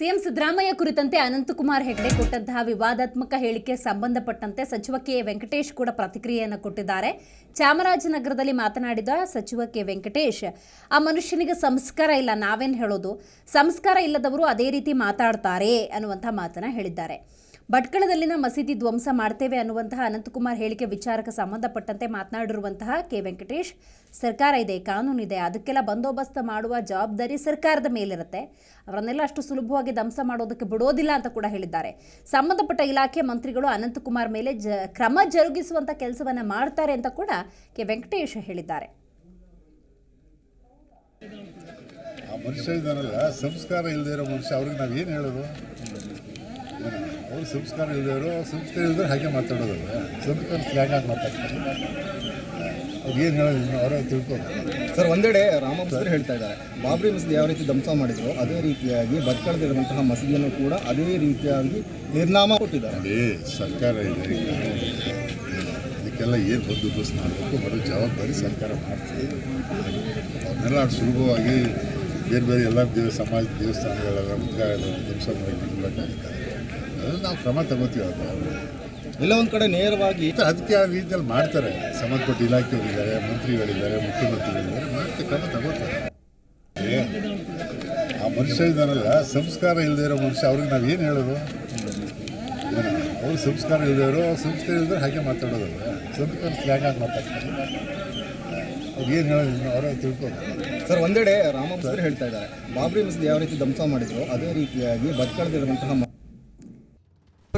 CM Siddaramaiah ಕುರಿತಂತೆ ಅನಂತಕುಮಾರ್ ಹೆಗಡೆ ಕೊಟ್ಟಂತಹ ವಿವಾದಾತ್ಮಕ ಹೇಳಿಕೆ ಸಂಬಂಧಪಟ್ಟಂತೆ ಸಚಿವ ಕೆ. ವೆಂಕಟೇಶ್ ಕೂಡ ಪ್ರತಿಕ್ರಿಯೆಯನ್ನು ಕೊಟ್ಟಿದ್ದಾರೆ. ಚಾಮರಾಜನಗರದಲ್ಲಿ ಮಾತನಾಡಿದ ಸಚಿವ ಕೆ. ವೆಂಕಟೇಶ್, ಆ ಮನುಷ್ಯನಿಗೆ ಸಂಸ್ಕಾರ ಇಲ್ಲ, ನಾವೇನು ಹೇಳೋದು? ಸಂಸ್ಕಾರ ಇಲ್ಲದವರು ಅದೇ ರೀತಿ ಮಾತಾಡ್ತಾರೆ ಅನ್ನುವಂಥ ಮಾತನ್ನು ಹೇಳಿದ್ದಾರೆ. ಭಟ್ಕಳದಲ್ಲಿನ ಮಸೀದಿ ಧ್ವಂಸ ಮಾಡ್ತೇವೆ ಅನ್ನುವಂತಹ ಅನಂತಕುಮಾರ್ ಹೇಳಿಕೆ ವಿಚಾರಕ್ಕೆ ಸಂಬಂಧಪಟ್ಟಂತೆ ಮಾತನಾಡಿರುವಂತಹ ಕೆ ವೆಂಕಟೇಶ್, ಸರ್ಕಾರ ಇದೆ ಕಾನೂನಿದೆ ಅದಕ್ಕೆಲ್ಲ ಬಂದೋಬಸ್ತ್ ಮಾಡುವ ಜವಾಬ್ದಾರಿ ಸರ್ಕಾರದ ಮೇಲಿರುತ್ತೆ. ಅವರನ್ನೆಲ್ಲ ಅಷ್ಟು ಸುಲಭವಾಗಿ ಧ್ವಂಸ ಮಾಡೋದಕ್ಕೆ ಬಿಡೋದಿಲ್ಲ ಅಂತ ಕೂಡ ಹೇಳಿದ್ದಾರೆ. ಸಂಬಂಧಪಟ್ಟ ಇಲಾಖೆ ಮಂತ್ರಿಗಳು ಅನಂತಕುಮಾರ್ ಮೇಲೆ ಜ, ಕ್ರಮ ಜರುಗಿಸುವಂಥ ಕೆಲಸವನ್ನು ಮಾಡ್ತಾರೆ ಅಂತ ಕೂಡ ಕೆ ವೆಂಕಟೇಶ್ ಹೇಳಿದ್ದಾರೆ. ಮನುಷ್ಯ ಇದ್ದಾನಲ್ಲ ಸಂಸ್ಕಾರ ಇಲ್ಲದೆ ಇರೋ ಮನುಷ್ಯ, ಅವ್ರಿಗೆ ನಾವು ಏನು ಹೇಳೋದು? ಅವ್ರು ಸಂಸ್ಕಾರ ಇಲ್ಲದವರು ಸಂಸ್ಕಾರ ಇಲ್ಲದ್ರೆ ಹಾಗೆ ಮಾತಾಡೋದಲ್ಲ ಸಂಸ್ಕಾರ ಸ್ಲ್ಯಾಂಗ್ ಆಗಿ ಮಾತಾಡ್ತಾರೆ. ಅವ್ರಿಗೆ ಏನು ಹೇಳೋದಿಲ್ಲ ಅವರೇ ತಿಳ್ಕೊಂಡು ಸರ್ ಒಂದೆಡೆ ರಾಮ ಮಂದಿರ ಹೇಳ್ತಾ ಇದ್ದಾರೆ. ಬಾಬ್ರಿ ಮಸೀದಿ ಯಾವ ರೀತಿ ಧ್ವಂಸ ಮಾಡಿದ್ರು ಅದೇ ರೀತಿಯಾಗಿ ಭಟ್ಕಳದಿರುವಂತಹ ಮಸೀದಿಯನ್ನು ಕೂಡ ಅದೇ ರೀತಿಯಾಗಿ ನಿರ್ನಾಮ ಕೊಟ್ಟಿದ್ದಾರೆ. ಸರ್ಕಾರ ಇದೆ. ಅದಕ್ಕೆಲ್ಲ ಏನು? ಇದಕ್ಕೆಲ್ಲ ಏನು ಬಂದೋಬಸ್ತ್ ಮಾಡಬೇಕು ಬರೋ ಜವಾಬ್ದಾರಿ ಸರ್ಕಾರ ಮಾಡ್ತೀವಿ ಅದನ್ನೆಲ್ಲ ಅಷ್ಟು ಸುಲಭವಾಗಿ ಬೇರೆ ಬೇರೆ ಎಲ್ಲ ದೇವ ಸಮಾಜ ದೇವಸ್ಥಾನಗಳೆಲ್ಲ ಮುಖ್ಯ ಧ್ವಂಸ ಮಾಡಿ ನಾವು ಕ್ರಮ ತಗೋತೀವಿ ಅದು. ಎಲ್ಲ ಒಂದು ಕಡೆ ನೇರವಾಗಿ ಅದಕ್ಕೆ ಆ ರೀತಿಯಲ್ಲಿ ಮಾಡ್ತಾರೆ. ಸಂಬಂಧಪಟ್ಟ ಇಲಾಖೆಯವರಿದ್ದಾರೆ ಮಂತ್ರಿಗಳಿದ್ದಾರೆ ಮುಖ್ಯಮಂತ್ರಿಗಳಿದ್ದಾರೆ ಮತ್ತೆ ಕ್ರಮ ತಗೋತಾರೆ. ಆ ಮನುಷ್ಯ ಇದ್ದಾರಲ್ಲ ಸಂಸ್ಕಾರ ಇಲ್ಲದೆ ಇರೋ ಮನುಷ್ಯ ಅವ್ರಿಗೆ ನಾವು ಏನು ಹೇಳೋದು? ಅವ್ರು ಸಂಸ್ಕಾರ ಇಲ್ಲದೇ ಇರೋ ಸಂಸ್ಕಾರ ಇಲ್ಲದೆ ಹಾಗೆ ಮಾತಾಡೋದಲ್ಲ. ಸಂಸ್ಕಾರ ಸ್ಲ್ಯಾಂಗ್ ಆಗಿ ಮಾತಾಡ್ತಾರೆ. ಅವ್ರಿಗೆ ಏನು ಹೇಳೋದು ಅವರೇ ತಿಳ್ಕೊಂಡು ಸರ್ ಒಂದೆಡೆ ರಾಮ ಹೇಳ್ತಾ ಇದ್ದಾರೆ. ಬಾಬ್ರಿ ಮಸೀದಿ ಯಾವ ರೀತಿ ಧ್ವಂಸ ಮಾಡಿದ್ರು ಅದೇ ರೀತಿಯಾಗಿ ಭಟ್ಕಳದಿರುವಂತಹ ಮ-